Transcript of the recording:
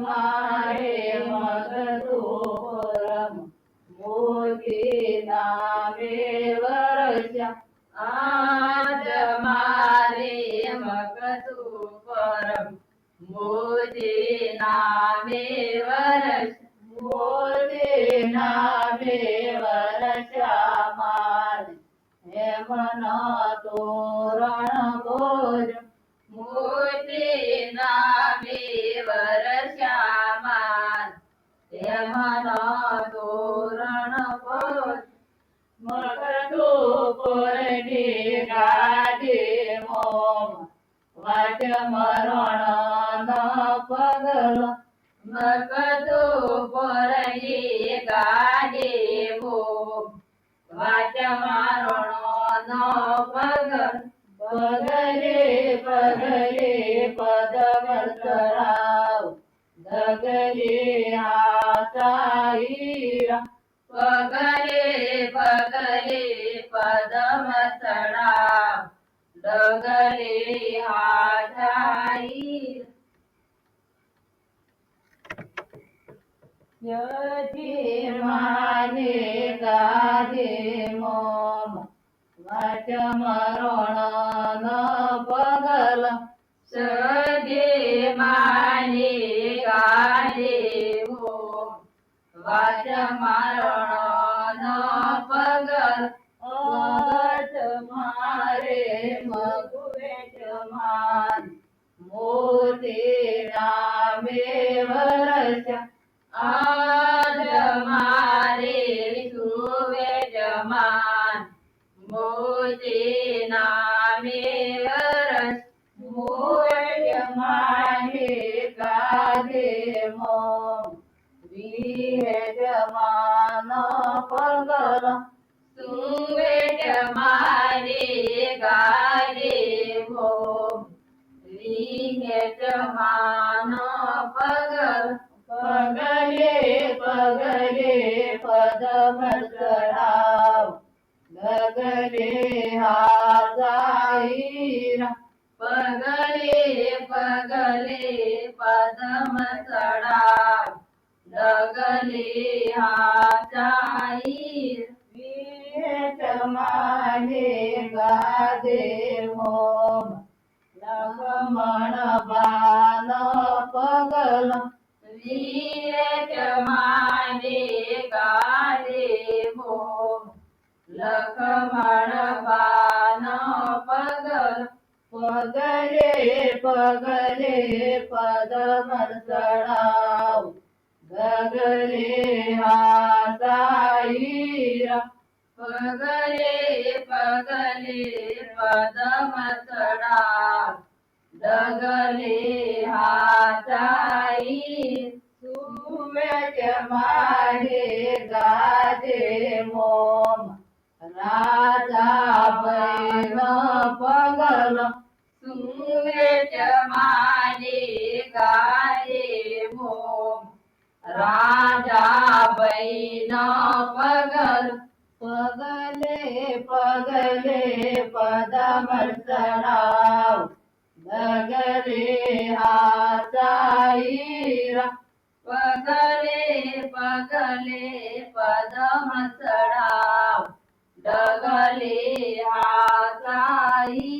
મારે મગદોરમ મોતી નામે વરસ્યા. આજ મારે તોરણ બોજ मकर तो पोरणी गादी मोम वाट मरण न पगल मकर तो पोरणी गादी मोम वाट मरण न पगले पगले पदम दगले डगले पगले पगले माने गादे मोम वाट वाट मरण न पगल अगट मारे मगुवेच मान. मोते नामे वर्षा आज मारे सुवे जमान मोजे पगल सुवे जमाने गादे मोम विहे जमान पगल पगले पद पगले पदमसराव हा हाजाईरा पगले पगले पदमसराव हा हाजाईर माने गादे मोम. लक्ष्मण बाण पगल. माने गाले मोम. लक्ष्मण बाण पगल. पगले पगले पदमसडाव गगले हा पगले पगले पदमसडाव दगले हाताई सुमेच मारे गाजे मोम. राजा बैन पगल सुमेच मारे गाजे मोम. राजा बैन पगल पगले पगले पदमसडाव गगले हाताईरा पगले पगले पदमसडाव डगले हाताईरा